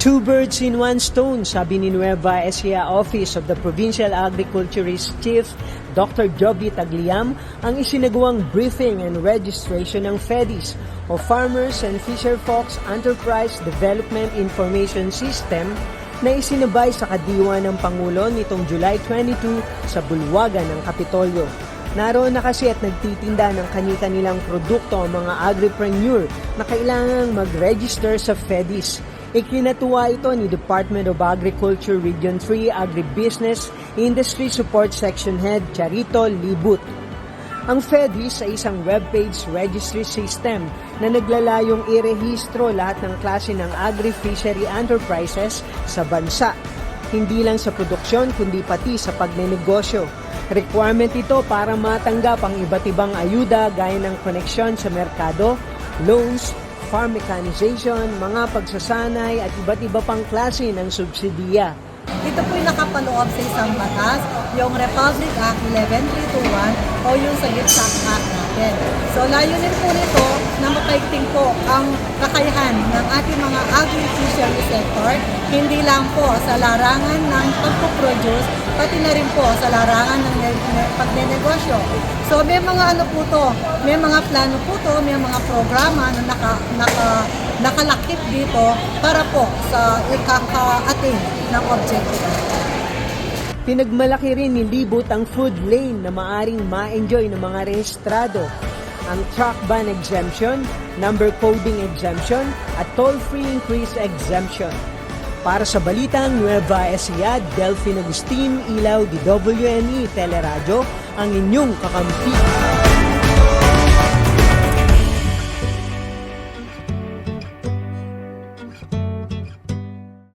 Two birds in one stone, sabi ni Nueva Ecija Office of the Provincial Agriculturist Chief Dr. Joby Tagliam ang isinagawang briefing and registration ng FEDIS o Farmers and Fisher Folks Enterprise Development Information System na isinabay sa kadiwa ng Pangulo nitong July 22 sa bulwagan ng Kapitolyo. Naroon na kasi at nagtitinda ng kani-kanilang produkto ang mga agripreneur na kailangang mag-register sa FEDIS. Ikinatuwa ito ni Department of Agriculture Region 3 Agribusiness Industry Support Section Head Charito Libut. Ang FEDIS ay isang webpage registry system na naglalayong irehistro lahat ng klase ng agri-fishery enterprises sa bansa. Hindi lang sa produksyon kundi pati sa pagnenegosyo. Requirement ito para matanggap ang iba't ibang ayuda gaya ng koneksyon sa merkado, loans, farm mechanization, mga pagsasanay at iba't iba pang klase ng subsidiya. Ito po'y nakapaloob sa isang batas, yung Republic Act 11321 o yung sa GIPS Act natin. So layunin po nito na mapaigting po ang kakayahan ng ating mga agri-fishery sector, hindi lang po sa larangan ng pagpo-produce, pati na rin po sa larangan ng ne- ne- pagnenegosyo. So may mga ano po to, may mga plano po to, may mga programa na naka, naka, nakalakip dito para po sa ikaka-attain ng objective. Pinagmalaki rin ni Libot ang food lane na maaring ma-enjoy ng mga rehistrado, ang truck ban exemption, number coding exemption, at toll-free increase exemption. Para sa Balitang Nueva Ecija, Delphine Agustin, Ilaw, DWNE, Teleradyo, ang inyong kakampi.